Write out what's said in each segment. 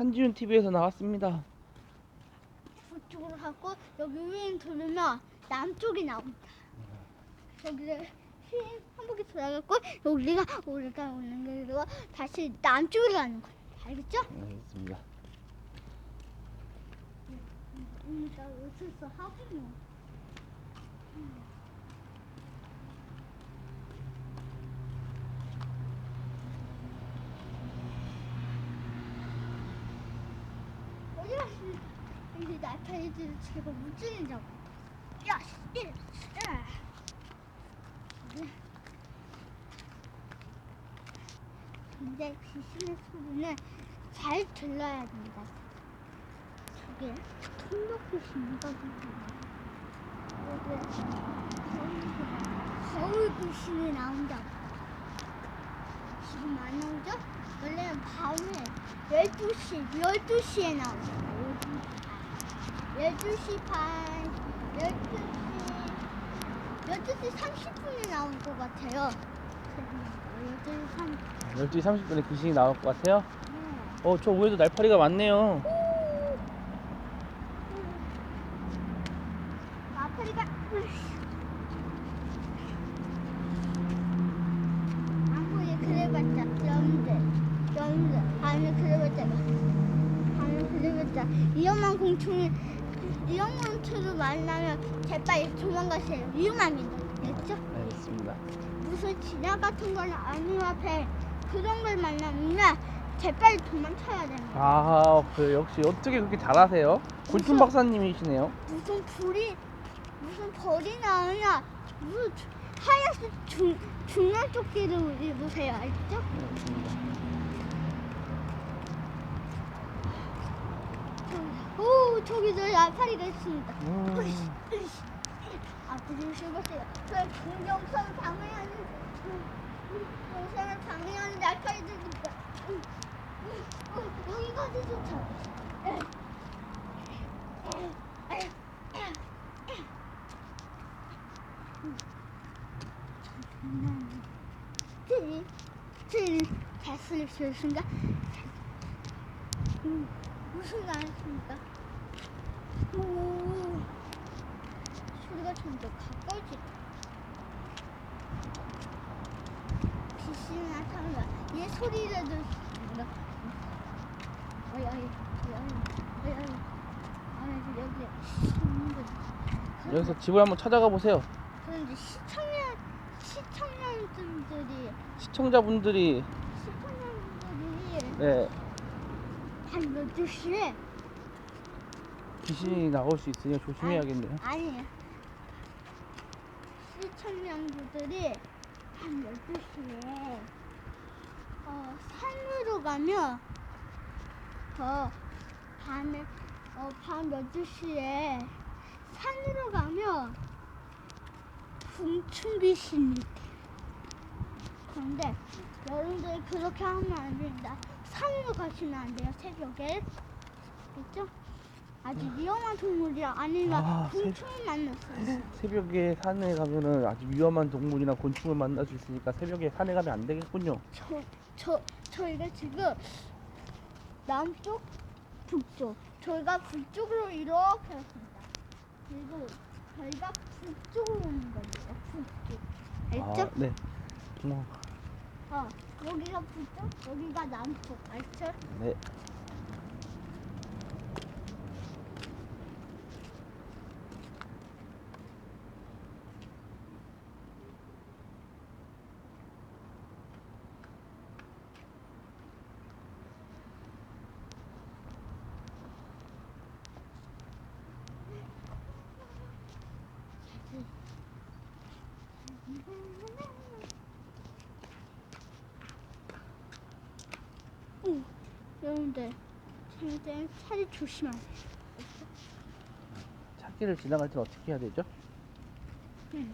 한지훈 TV에서 나왔습니다. 북쪽으로 가고 여기 위에 돌면 남쪽이 나옵니다. 여기를 휙한 바퀴 돌아가고 여기가 우리가 오는 길로 다시 남쪽으로 가는 거예요. 알겠죠? 네, 알겠습니다. 우리가 어디서 하군요. 어디 가시는 이제 날파리들 제가 무찌르자고. 야, 씨, 야. 근데 귀신의 소리는 잘 들러야 된다. 저게 통역귀신이가 거울 귀신이 나온다고. 지금 안 나오죠? 원래는 밤에 12시, 12시에 나오죠. 12시 반, 12시, 12시 30분에 나올 것 같아요. 12시 30분. 12시 30분에 귀신이 나올 것 같아요. 네. 어, 저 위에도 날파리가 많네요. 마파리가 아무리 그래봤자 염들 염들 아니 그래봤자 아니 그래봤자 위험한 공충을 위험한 공충을 만나면 재빨리 도망가세요 위험합니다 됐죠? 알겠습니다. 무슨 진화 같은 거나 아니면 앞에 그런 걸 만나면 재빨리 도망쳐야 됩니다 아, 그 역시 어떻게 그렇게 잘하세요? 곤충 박사님이시네요. 무슨 불이 무슨 벌이 나오냐 무슨 주- 하얀색 중 중간 조끼를 입으세요 알죠? 네, 알겠습니다. 저기, 오 저기 저 알파리가 있습니다. 음. 으이씨, 으이씨. 앞으로 실버세요. 그 공룡성을 방해하는 공룡성을 방해하는 알파리들입니다. 음, 음, 음, 여기가 에. 음. 잠깐만. 찌리, 찌리, 개수를 씌우신가? 음, 무슨 말 했습니까? 오, 소리가 점점 가까워지. 귀신이 나타난다. 얘 소리를 들으신가? 어이, 어이, 어이, 어이, 어이, 어이, 여기, 여기. 여기서 집을 한번 찾아가 보세요. 그런데 시청자, 시청자분들이, 시청자분들이 시청자분들이 네, 한 12시에 귀신이 나올 수 있으니 조심해야겠네요. 아니 시청량부들이 한 12시에 어, 산으로 가면 어, 밤에 어, 밤 12시에 산으로 가면 붕충귀신이 있대 그런데 여러분들 그렇게 하면 안 됩니다. 산으로 가시면 안 돼요 새벽에. 알겠죠? 아주 위험한 동물이라 아니면 아, 새- 곤충을 만났어요. 새벽에 산에 가면은 아주 위험한 동물이나 곤충을 만날 수 있으니까 새벽에 산에 가면 안 되겠군요. 저, 저, 저희가 지금 남쪽, 북쪽. 저희가 북쪽으로 이렇게 왔습니다. 그리고 저희가 북쪽으로 오는 겁니다. 북쪽. 알죠? 아, 네. 어, 어, 여기가 북쪽, 여기가 남쪽. 알죠? 네. 오, 여러분들, 진짜 차를 조심하세요. 찾기를 지나갈 때 어떻게 해야 되죠? 응.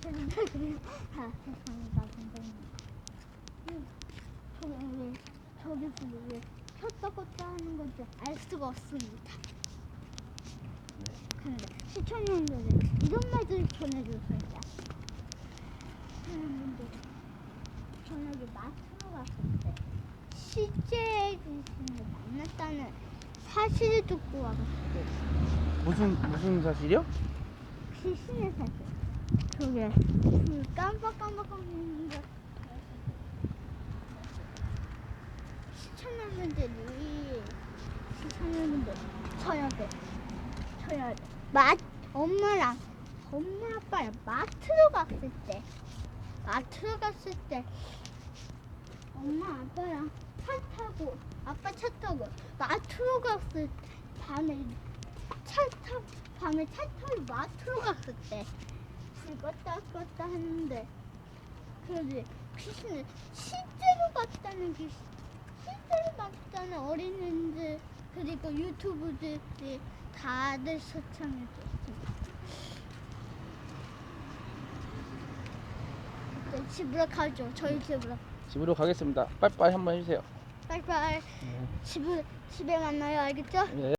저는 그래요. 아, 죄송합니다, 선생님. 응. 저기 왜, 저기 보고 왜 켰다 껐다 하는 건지 알 수가 없습니다. 근데 시청자분들은 이런 말들을 전해주세요. 사람분들 저녁에 마트로 갔을 때 실제 귀신을 만났다는 사실을 듣고 와가지고 무슨 무슨 사실이요? 귀신의 사실. 그게 그 깜빡깜빡거리는 거. 시청자분들이 시청자분들 쳐야 돼. 쳐야 돼. 마 엄마랑 엄마 아빠랑 마트로 갔을 때 마트로 갔을 때 엄마 아빠랑 차 타고 아빠 차 타고 마트로 갔을 때 밤에 차 타고 밤에 차 타고 마트로 갔을 때불 껐다 껐다 했는데 그러지 귀신을 실제로 봤다는 귀신 실제로 봤다는 어린이들 그리고 유튜브들이 다들 시청해줬습니다. 이제 집으로 가죠. 저희 집으로. 집으로 가겠습니다. 빠이빠이 한번 해주세요. 빨리빨리 집을 집에 만나요. 알겠죠? 네.